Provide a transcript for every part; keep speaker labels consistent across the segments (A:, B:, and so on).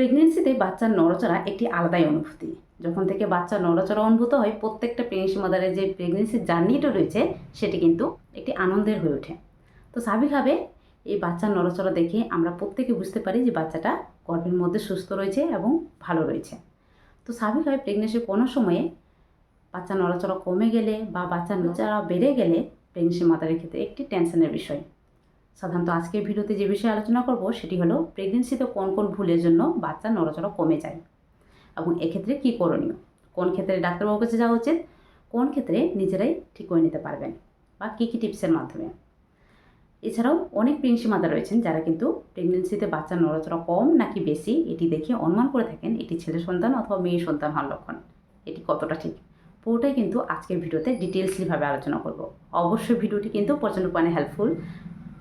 A: প্রেগনেন্সিতে বাচ্চার নড়াচড়া একটি আলাদাই অনুভূতি। যখন থেকে বাচ্চা নড়াচড়া অনুভূত হয় প্রত্যেকটা প্রেগনেন্সি মাদারের যে প্রেগনেন্সির জার্নিটা রয়েছে সেটি কিন্তু একটি আনন্দের হয়ে ওঠে। তো স্বাভাবিকভাবে এই বাচ্চার নড়াচড়া দেখে আমরা প্রত্যেকে বুঝতে পারি যে বাচ্চাটা গর্ভের মধ্যে সুস্থ রয়েছে এবং ভালো রয়েছে। তো স্বাভাবিকভাবে প্রেগনেন্সির কোনো সময়ে বাচ্চা নড়াচড়া কমে গেলে বা বাচ্চার নড়াচড়া বেড়ে গেলে প্রেগনেন্সি মাতারের ক্ষেত্রে একটি টেনশনের বিষয়। সাধারণত আজকের ভিডিওতে যে বিষয়ে আলোচনা করব, সেটি হলো প্রেগনেন্সিতে কোন কোন ভুলের জন্য বাচ্চার নড়াচড়া কমে যায় এবং এক্ষেত্রে কী করণীয়? কোন ক্ষেত্রে ডাক্তারবাবুর কাছে যাওয়া উচিত? কোন ক্ষেত্রে নিজেরাই ঠিক করে নিতে পারবেন? বা কী কী টিপসের মাধ্যমে? এছাড়াও অনেক প্রিন্সি মাতা রয়েছেন যারা কিন্তু প্রেগনেন্সিতে বাচ্চার নড়াচড়া কম নাকি বেশি এটি দেখে অনুমান করে থাকেন এটি ছেলে সন্তান অথবা মেয়ে সন্তান হওয়ার লক্ষণ। এটি কতটা ঠিক? পুরোটাই কিন্তু আজকের ভিডিওতে ডিটেলসলিভাবে আলোচনা করব। অবশ্যই ভিডিওটি কিন্তু প্রচণ্ড পরিমাণে হেল্পফুল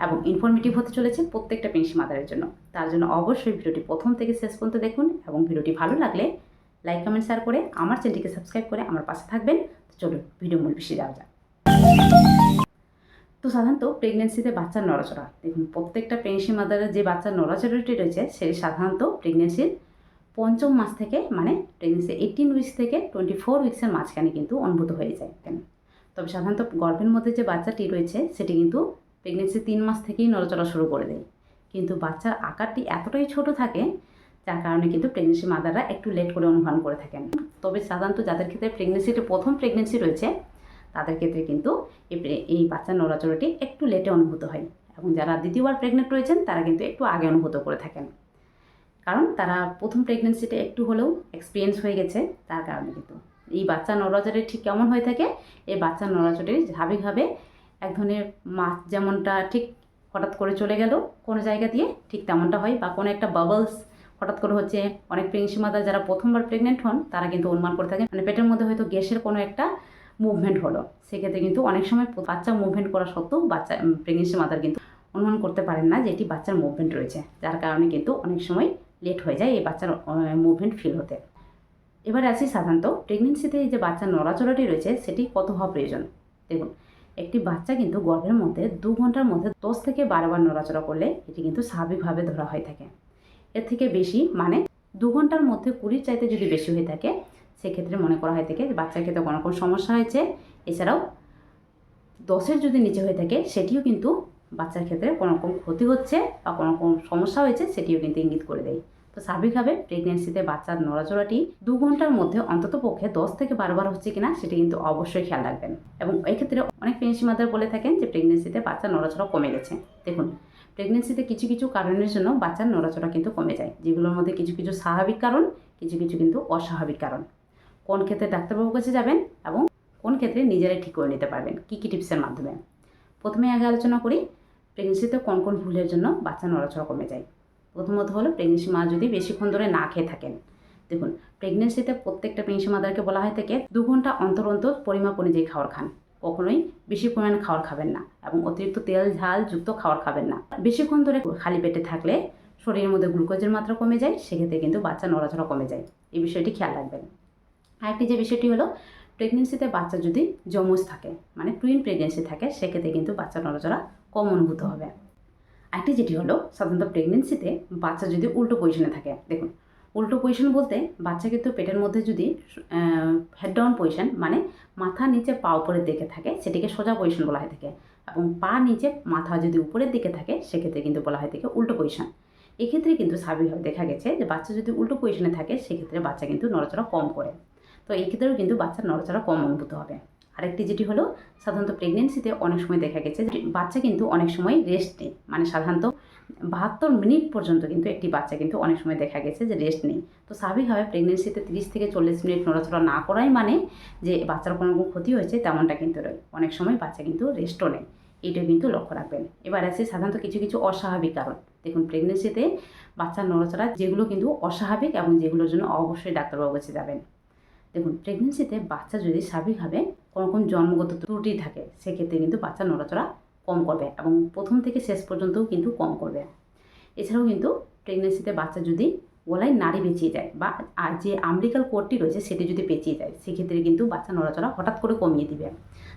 A: এবং ইনফরমেটিভ হতে চলেছে প্রত্যেকটা পেন্সি মাদারের জন্য। তার জন্য অবশ্যই ভিডিওটি প্রথম থেকে শেষ পর্যন্ত দেখুন এবং ভিডিওটি ভালো লাগলে লাইক কমেন্ট শেয়ার করে আমার চ্যানেলটিকে সাবস্ক্রাইব করে আমার পাশে থাকবেন। চলুন, ভিডিও মূল বেশি যাওয়া যাক। তো সাধারণত প্রেগনেন্সিতে বাচ্চার নড়াচড়া। দেখুন, প্রত্যেকটা প্রেগনেন্সি মাদারের যে বাচ্চার নড়াচড়াটি রয়েছে সেটি সাধারণত প্রেগনেন্সির পঞ্চম মাস থেকে মানে প্রেগনেন্সি এইটিন উইক্স থেকে টোয়েন্টি ফোর উইক্সের মাঝখানে কিন্তু অনুভূত হয়ে যায় তবে সাধারণত গর্ভের মধ্যে যে বাচ্চাটি রয়েছে, সেটি কিন্তু প্রেগনেন্সি তিন মাস থেকেই নড়াচড়া শুরু করে দেয়। কিন্তু বাচ্চার আকারটি এতটাই ছোট থাকে, যার কারণে কিন্তু প্রেগনেন্সি মাদাররা একটু লেট করে অনুমান করে থাকেন। তবে সাধারণত যাদের ক্ষেত্রে প্রেগনেন্সিটি প্রথম প্রেগনেন্সি রয়েছে, তাদের ক্ষেত্রে কিন্তু এই বাচ্চার নড়াচড়াটি একটু লেটে অনুভূত হয়। এবং যারা দ্বিতীয়বার প্রেগনেন্ট রয়েছেন, তারা কিন্তু একটু আগে অনুভূত করে থাকেন। কারণ তারা প্রথম প্রেগনেন্সিতে একটু হলেও এক্সপিরিয়েন্স হয়ে গেছে, তার কারণে কিন্তু। এই বাচ্চা নড়াচড়ি ঠিক কেমন হয়ে থাকে? এই বাচ্চার নড়াচড়ি স্বাভাবিকভাবে এক ধরনের মাছ যেমনটা ঠিক হঠাৎ করে চলে গেল কোনো জায়গা দিয়ে, ঠিক তেমনটা হয় বা কোনো একটা বাবলস হঠাৎ করে হচ্ছে অনেক প্রেগনেন্সি মাদার যারা প্রথমবার প্রেগনেন্ট হন, তারা কিন্তু অনুমান করে থাকেন মানে পেটের মধ্যে হয়তো গ্যাসের কোনো একটা মুভমেন্ট হলো। সেক্ষেত্রে কিন্তু অনেক সময় বাচ্চা মুভমেন্ট করা সত্ত্বেও বাচ্চা প্রেগনেন্সি মাদার কিন্তু অনুমান করতে পারেন না যে এটি বাচ্চার মুভমেন্ট রয়েছে, যার কারণে কিন্তু অনেক সময় লেট হয়ে যায় এই বাচ্চার মুভমেন্ট ফিল হতে। এবারে আসি সাধারণত প্রেগনেন্সিতে যে বাচ্চার নড়াচড়াটি রয়েছে, সেটি কত হওয়া প্রয়োজন? দেখুন একটি বাচ্চা কিন্তু গর্ভের মধ্যে দু ঘণ্টার মধ্যে দশ থেকে বারোবার নড়াচড়া করলে এটি কিন্তু স্বাভাবিকভাবে ধরা হয়ে থাকে। এর থেকে বেশি মানে দু ঘণ্টার মধ্যে কুড়ির চাইতে যদি বেশি হয়ে থাকে, সেক্ষেত্রে মনে করা হয়ে থাকে বাচ্চার ক্ষেত্রে কোনো কোনো সমস্যা হয়েছে। এছাড়াও দশের যদি নিচে হয়ে থাকে, সেটিও কিন্তু বাচ্চার ক্ষেত্রে কোনো রকম ক্ষতি হচ্ছে বা কোনো রকম সমস্যা হয়েছে, সেটিও কিন্তু ইঙ্গিত করে দেয়। তো স্বাভাবিকভাবে প্রেগনেন্সিতে বাচ্চার নড়াচড়াটি দু ঘণ্টার মধ্যে অন্তত পক্ষে দশ থেকে বারোবার হচ্ছে কিনা সেটি কিন্তু অবশ্যই খেয়াল রাখবেন। এবং এক্ষেত্রে অনেক প্রেগনেন্সি মাদার বলে থাকেন যে প্রেগনেন্সিতে বাচ্চার নড়াচড়া কমে গেছে। দেখুন প্রেগনেন্সিতে কিছু কিছু কারণের জন্য বাচ্চার নড়াচড়া কিন্তু কমে যায়, যেগুলোর মধ্যে কিছু কিছু স্বাভাবিক কারণ, কিছু কিছু কিন্তু অস্বাভাবিক কারণ। কোন ক্ষেত্রে ডাক্তারবাবুর কাছে যাবেন এবং কোন ক্ষেত্রে নিজেরাই ঠিক করে নিতে পারবেন, কী কী টিপসের মাধ্যমে? প্রথমে আগে আলোচনা করি প্রেগনেন্সিতে কোন কোন ভুলের জন্য বাচ্চা নড়াচড়া কমে যায়। প্রথমত হলো প্রেগনেন্সি মা যদি বেশিক্ষণ ধরে না খেয়ে থাকেন। দেখুন প্রেগনেন্সিতে প্রত্যেকটা প্রেগনেন্সি মাদারকে বলা হয় থেকে, দু ঘণ্টা অন্তর অন্তর পরিমাপ অনুযায়ী খাবার খান। কখনোই বেশি পরিমাণে খাবার খাবেন না এবং অতিরিক্ত তেল, ঝাল যুক্ত খাবার খাবেন না। বেশিক্ষণ ধরে খালি পেটে থাকলে শরীরের মধ্যে গ্লুকোজের মাত্রা কমে যায়, সেক্ষেত্রে কিন্তু বাচ্চা নড়াচড়া কমে যায়। এই বিষয়টি খেয়াল রাখবেন। আরেকটি যে বিষয়টি হলো প্রেগনেন্সিতে বাচ্চা যদি যমজ থাকে মানে টুইন প্রেগনেন্সি থাকে, সেক্ষেত্রে কিন্তু বাচ্চা নড়াচড়া কম অনুভূত হবে। আরেকটি যেটি হলো সাধারণত প্রেগনেন্সিতে বাচ্চা যদি উল্টো পজিশনে থাকে, দেখুন, উল্টো পজিশন বলতে বাচ্চা কিন্তু পেটের মধ্যে যদি হেড ডাউন পজিশন মানে মাথা নিচে পা উপরের দিকে থাকে, সেটিকে সোজা পজিশন বলা হয়ে থাকে এবং পা নিচে মাথা যদি উপরের দিকে থাকে, সেক্ষেত্রে কিন্তু বলা হয়ে থাকে উল্টো পজিশন এক্ষেত্রে কিন্তু স্বাভাবিকভাবে দেখা গেছে যে বাচ্চা যদি উল্টো পজিশনে থাকে, সেক্ষেত্রে বাচ্চা কিন্তু নড়াচড়া কম করে। তো এই ক্ষেত্রেও কিন্তু বাচ্চার নড়াচড়া কম অনুভূত হবে। আরেকটি যেটি হলো, সাধারণত প্রেগনেন্সিতে অনেক সময় দেখা গেছে বাচ্চা কিন্তু অনেক সময় রেস্ট নেই। মানে সাধারণত বাহাত্তর মিনিট পর্যন্ত কিন্তু একটি বাচ্চা কিন্তু অনেক সময় দেখা গেছে যে রেস্ট নেই। তো স্বাভাবিকভাবে প্রেগনেন্সিতে তিরিশ থেকে চল্লিশ মিনিট নড়াচড়া না করাই মানে যে বাচ্চার কোনো রকম ক্ষতি হয়েছে তেমনটা কিন্তু নয়। অনেক সময় বাচ্চা কিন্তু রেস্টও নেই। এইটা কিন্তু লক্ষ্য রাখবেন। এবার আসি সাধারণত কিছু কিছু অস্বাভাবিক কারণ। দেখুন প্রেগনেন্সিতে বাচ্চার নড়াচড়া যেগুলো কিন্তু অস্বাভাবিক এবং যেগুলোর জন্য অবশ্যই ডাক্তারবাবু কাছে যাবেন। দেখুন প্রেগনেন্সিতে বাচ্চা যদি স্বাভাবিকভাবে কোনো রকম জন্মগত ত্রুটি থাকে, সেক্ষেত্রে কিন্তু বাচ্চা নড়াচড়া কম করবে এবং প্রথম থেকে শেষ পর্যন্তও কিন্তু কম করবে। এছাড়াও কিন্তু প্রেগনেন্সিতে বাচ্চা যদি গলায় নাড়ি পেঁচিয়ে যায় বা আর যে আমলিকাল কোডটি রয়েছে সেটি যদি পেঁচিয়ে যায়, সেক্ষেত্রে কিন্তু বাচ্চা নড়াচড়া হঠাৎ করে কমিয়ে দিবে।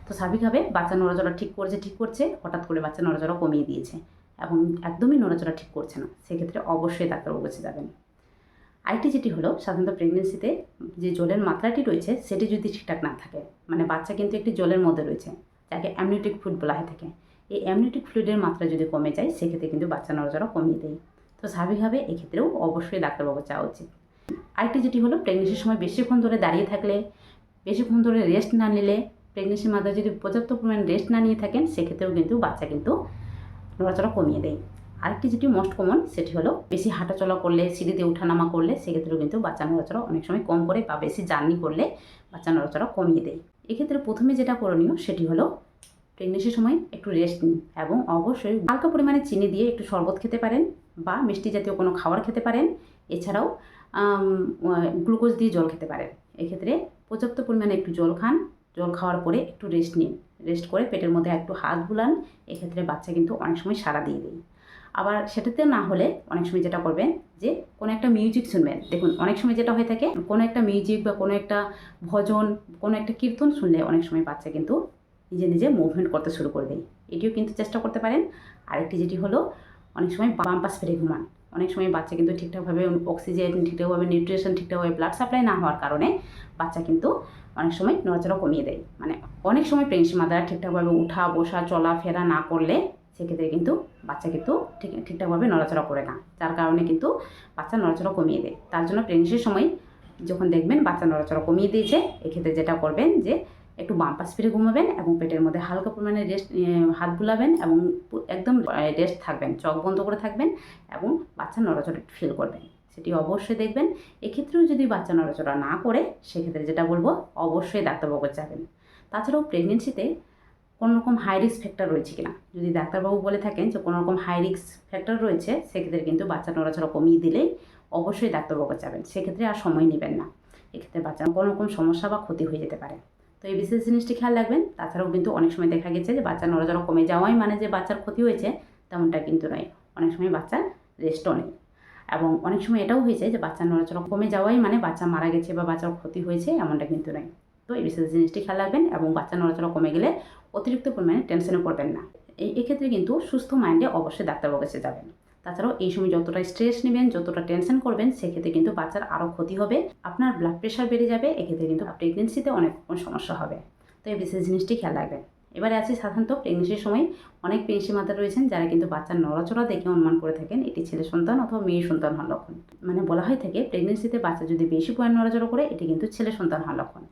A: তো স্বাভাবিকভাবে বাচ্চা নড়াচড়া ঠিক করছে ঠিক করছে, হঠাৎ করে বাচ্চা নড়াচড়া কমিয়ে দিয়েছে এবং একদমই নড়াচড়া ঠিক করছে না, সেক্ষেত্রে অবশ্যই ডাক্তারবাবুর কাছে যাবেন। আইটি যেটি হলো, সাধারণত প্রেগনেন্সিতে যে জলের মাত্রাটি রয়েছে, সেটি যদি ঠিকঠাক না থাকে মানে বাচ্চা কিন্তু একটি জলের মধ্যে রয়েছে, যাকে অ্যামনিউটিক ফ্লুইড বলা হয়ে থাকে এই অ্যামনিউটিক ফ্লুইডের মাত্রা যদি কমে যায়, সেক্ষেত্রে কিন্তু বাচ্চা নড়াচড়া কমিয়ে দেয়। তো স্বাভাবিকভাবে এক্ষেত্রেও অবশ্যই ডাক্তারবাবু চাওয়া উচিত। আরেকটি যেটি হলো প্রেগনেন্সির সময় বেশিক্ষণ ধরে দাঁড়িয়ে থাকলে, বেশিক্ষণ ধরে রেস্ট না নিলে প্রেগনেন্সির মাথায় যদি পর্যাপ্ত পরিমাণ রেস্ট না নিয়ে থাকেন, সেক্ষেত্রেও কিন্তু বাচ্চা কিন্তু নড়াচড়া কমিয়ে দেয়। আরেকটি যেটি মোস্ট কমন সেটি হলো বেশি হাঁটাচলা করলে সিঁড়িতে উঠানামা করলে, সেক্ষেত্রেও কিন্তু বাচ্চা নড়াচড়া অনেক সময় কম করে বা বেশি জার্নি করলে বাচ্চা নড়াচড়া কমিয়ে দেয়। এক্ষেত্রে প্রথমে যেটা করণীয়, সেটি হলো প্রেগনেন্সির সময় একটু রেস্ট নিন এবং অবশ্যই হালকা পরিমাণে চিনি দিয়ে একটু শরবত খেতে পারেন বা মিষ্টি জাতীয় কোনো খাবার খেতে পারেন। এছাড়াও গ্লুকোজ দিয়ে জল খেতে পারেন। এক্ষেত্রে পর্যাপ্ত পরিমাণে একটু জল খান, জল খাওয়ার পরে একটু রেস্ট নিন। রেস্ট করে পেটের মধ্যে একটু হাত বুলান। এক্ষেত্রে বাচ্চা কিন্তু অনেক সময় সাড়া দিয়ে দেয়। আবার সেটাতে না হলে অনেক সময় যেটা করবেন যে কোনো একটা মিউজিক শুনবেন। দেখুন, অনেক সময় যেটা হয়ে থাকে, কোনো একটা মিউজিক বা কোনো একটা ভজন, কোনো একটা কীর্তন শুনলে অনেক সময় বাচ্চা কিন্তু নিজে নিজে মুভমেন্ট করতে শুরু করে দেয়। এটিও কিন্তু চেষ্টা করতে পারেন। আরেকটি যেটি হলো, অনেক সময় বাম পাশ ফেরে ঘুমান। অনেক সময় বাচ্চা কিন্তু ঠিকঠাকভাবে অক্সিজেন ঠিকঠাকভাবে নিউট্রিশন ঠিকঠাকভাবে ব্লাড সাপ্লাই না হওয়ার কারণে বাচ্চা কিন্তু অনেক সময় নড়াচড়া কমিয়ে দেয়। মানে অনেক সময় প্রেগনেন্সি মাদারা ঠিকঠাকভাবে উঠা, বসা চলা ফেরা না করলে সেক্ষেত্রে কিন্তু বাচ্চা কিন্তু ঠিক, ঠিকঠাকভাবে নড়াচড়া করে না। যার কারণে কিন্তু বাচ্চা নড়াচড়া কমিয়ে দেয়। তার জন্য প্রেগনেন্সির সময় যখন দেখবেন বাচ্চা নড়াচড়া কমিয়ে দিয়েছে, এক্ষেত্রে যেটা করবেন যে একটু বাম পাশ ফিরে ঘুমাবেন এবং পেটের মধ্যে হালকা পরিমাণে রেস্ট হাত বুলাবেন এবং একদম রেস্ট থাকবেন, চোখ বন্ধ করে থাকবেন এবং বাচ্চা নড়াচড়া ফিল করবেন। সেটি অবশ্যই দেখবেন। এক্ষেত্রেও যদি বাচ্চা নড়াচড়া না করে, সেক্ষেত্রে যেটা বলব, অবশ্যই ডাক্তারবাবু যাবেন তাছাড়াও প্রেগনেন্সিতে কোনো রকম হাই রিস্ক ফ্যাক্টর রয়েছে কিনা। যদি ডাক্তারবাবু বলে থাকেন যে কোনো রকম হাই রিস্ক ফ্যাক্টর রয়েছে, সেক্ষেত্রে কিন্তু বাচ্চা নড়াচড়া কমিয়ে দিলেই অবশ্যই ডাক্তারবাবু যাবেন। সেক্ষেত্রে আর সময় নেবেন না। এক্ষেত্রে বাচ্চার কোনো রকম সমস্যা বা ক্ষতি হয়ে যেতে পারে। তো এই বিশেষ জিনিসটি খেয়াল রাখবেন। তাছাড়াও কিন্তু অনেক সময় দেখা গেছে যে বাচ্চা নড়াচড়া কমে যাওয়াই মানে যে বাচ্চার ক্ষতি হয়েছে, তেমনটা কিন্তু নয়। অনেক সময় বাচ্চার রেস্টও নেই। এবং অনেক সময় এটাও হয়েছে যে বাচ্চার নড়াচড়া কমে যাওয়াই মানে বাচ্চা মারা গেছে বা বাচ্চার ক্ষতি হয়েছে, এমনটা কিন্তু নয়। তো এই বিশেষ জিনিসটি খেয়াল রাখবেন এবং বাচ্চা নড়াচড়া কমে গেলে অতিরিক্ত পরিমাণে টেনশনে পড়বেন না। এই, এক্ষেত্রে কিন্তু সুস্থ মাইন্ডে অবশ্যই ডাক্তারবাবুর কাছে যাবেন। তাছাড়াও এই সময় যতটা স্ট্রেস নেবেন, যতটা টেনশন করবেন, সেক্ষেত্রে কিন্তু বাচ্চার আরও ক্ষতি হবে, আপনার ব্লাড প্রেশার বেড়ে যাবে, এক্ষেত্রে কিন্তু প্রেগনেন্সিতে অনেক রকম সমস্যা হবে। তো এই বিশেষ জিনিসটি খেয়াল রাখবেন। এবারে আছে সাধারণত প্রেগনেন্সির সময় অনেক প্রেগনেন্সি মাতা রয়েছেন, যারা কিন্তু বাচ্চার নড়াচড়া দেখে অনুমান করে থাকেন, এটি ছেলে সন্তান অথবা মেয়ে সন্তান হওয়ার লক্ষণ। মানে বলা হয়ে থাকে প্রেগনেন্সিতে বাচ্চা যদি বেশি পরিমাণ নড়াচড়া করে, এটি কিন্তু ছেলে সন্তান হওয়ার লক্ষণ।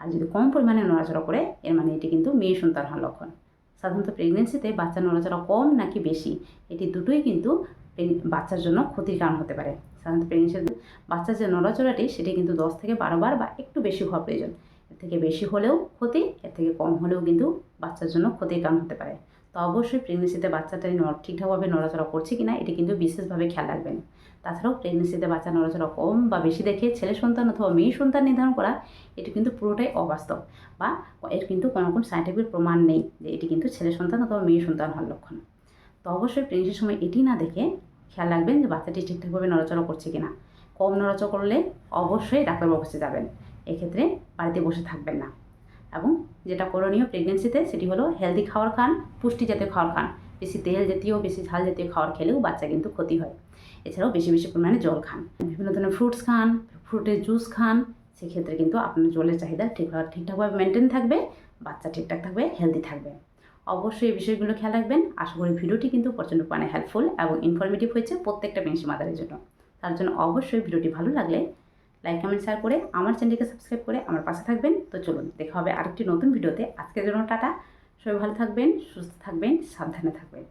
A: আর যদি কম পরিমাণে নড়াচড়া করে, এর মানে এটি কিন্তু মেয়ে সন্তান হওয়ার লক্ষণ। সাধারণত প্রেগনেন্সিতে বাচ্চার নড়াচড়া কম নাকি বেশি, এটি দুটোই কিন্তু বাচ্চার জন্য ক্ষতির কারণ হতে পারে। সাধারণত প্রেগনেন্সির বাচ্চার যে নড়াচড়াটি, সেটি কিন্তু দশ থেকে বারো বার বা একটু বেশি হওয়া প্রয়োজন। এর থেকে বেশি হলেও ক্ষতি, এর থেকে কম হলেও কিন্তু বাচ্চার জন্য ক্ষতির কারণ হতে পারে। তো অবশ্যই প্রেগনেন্সিতে বাচ্চাটা ঠিকঠাকভাবে নড়াচড়া করছে কি না এটি কিন্তু বিশেষভাবে খেয়াল রাখবেন। তাছাড়াও প্রেগনেন্সিতে বাচ্চা নড়াচড়া কম বা বেশি দেখে ছেলে সন্তান অথবা মেয়ে সন্তান নির্ধারণ করা, এটি কিন্তু পুরোটাই অবাস্তব বা এর কিন্তু কোনো রকম সাইন্টিফিক প্রমাণ নেই যে এটি কিন্তু ছেলে সন্তান অথবা মেয়ে সন্তান হওয়ার লক্ষণ। তো অবশ্যই প্রেগনেন্সির সময় এটি না দেখে খেয়াল রাখবেন যে বাচ্চাটি ঠিকঠাকভাবে নড়াচড়া করছে কিনা। কম নড়াচড়া করলে অবশ্যই ডাক্তারবাবুর কাছে যাবেন। এক্ষেত্রে বাড়িতে বসে থাকবেন না। এবং যেটা করণীয় প্রেগনেন্সিতে সেটি হলো হেলদি খাওয়ার খান পুষ্টি জাতীয় খাওয়ার খান। বেশি তেল জাতীয়, বেশি ঝাল জাতীয় খাওয়ার খেলেও বাচ্চা কিন্তু ক্ষতি হয়। এছাড়াও বেশি বেশি পরিমাণে জল খান। বিভিন্ন ধরনের ফ্রুটস খান ফ্রুটের জুস খান, সেক্ষেত্রে কিন্তু আপনার জলের চাহিদা ঠিকভাবে ঠিকঠাকভাবে মেনটেন থাকবে, বাচ্চা ঠিকঠাক থাকবে হেলদি থাকবে। অবশ্যই এই বিষয়গুলো খেয়াল রাখবেন। আশা করি ভিডিওটি কিন্তু প্রচণ্ড পরিমাণে হেল্পফুল এবং ইনফরমেটিভ হয়েছে প্রত্যেকটা পেন্সি মাদারের জন্য। তার জন্য অবশ্যই ভিডিওটি ভালো লাগলে লাইক কমেন্ট শেয়ার করে আমার চ্যানেলকে সাবস্ক্রাইব করে আমার পাশে থাকবেন। তো চলুন, দেখা হবে আরেকটি নতুন ভিডিওতে। আজকের জন্য টাটা। সবাই ভালো থাকবেন, সুস্থ থাকবেন, সাবধানে থাকবেন।